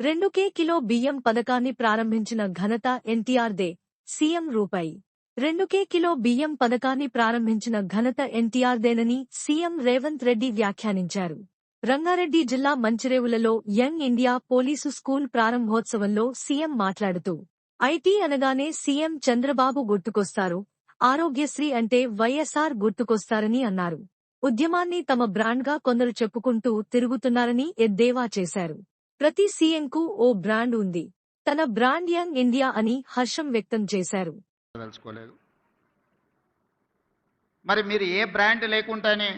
రెండుకే kilo బియ్యం పథకాన్ని ప్రారంభించిన ఘనత ఎన్టీఆర్దే సీఎం రూపాయి రెండుకే కిలో బియ్యం పథకాన్ని ప్రారంభించిన ఘనత ఎన్టీఆర్దేనని సీఎం రేవంత్ రెడ్డి వ్యాఖ్యానించారు. రంగారెడ్డి జిల్లా మంచిరేవులలో యంగ్ ఇండియా పోలీసు స్కూల్ ప్రారంభోత్సవంలో సీఎం మాట్లాడుతూ ఐటీ అనగానే సీఎం చంద్రబాబు గుర్తుకొస్తారు ఆరోగ్యశ్రీ అంటే వైఎస్ఆర్ గుర్తుకొస్తారని అన్నారు. ఉద్యమాన్ని తమ బ్రాండ్గా కొందరు చెప్పుకుంటూ తిరుగుతున్నారని ఎద్దేవా చేశారు. ప్రతి సీఎంకు ఓ బ్రాండ్ ఉంది. తన బ్రాండ్ యంగ్ ఇండియా అని హర్షం వ్యక్తం చేశారు. మరి మీరు ఏ బ్రాండ్ లేకుండానే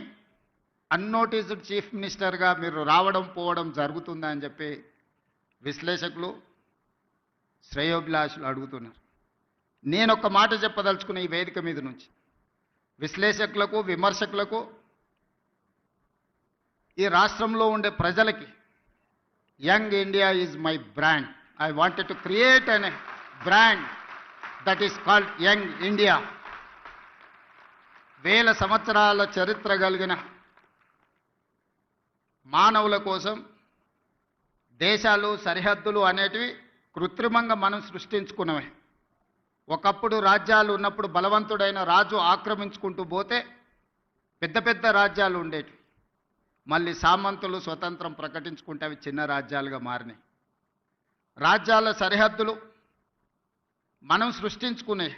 అన్నోటీస్డ్ చీఫ్ మినిస్టర్గా మీరు రావడం పోవడం జరుగుతుందా అని చెప్పి విశ్లేషకులు శ్రేయోభిలాషులు అడుగుతున్నారు. నేను ఒక మాట చెప్పదలుచుకున్న ఈ వేదిక మీద నుంచి. విశ్లేషకులకు విమర్శకులకు ఈ రాష్ట్రంలో ఉండే ప్రజలకి young India is my brand I wanted to create an brand that is called young India వేల సంవత్సరాల చరిత్ర కలిగిన మానవుల కోసం దేశాలు సరిహద్దులు అనేటివి కృత్రిమంగా మనం సృష్టించుకున్నవే. ఒకప్పుడు రాజ్యాలు ఉన్నప్పుడు బలవంతుడైన రాజు ఆక్రమించుకుంటూ పోతే పెద్ద పెద్ద రాజ్యాలు ఉండేటివి. మళ్ళీ సామంతులు స్వతంత్రం ప్రకటించుకుంటే అవి చిన్న రాజ్యాలుగా మారినాయి. రాజ్యాల సరిహద్దులు మనం సృష్టించుకునే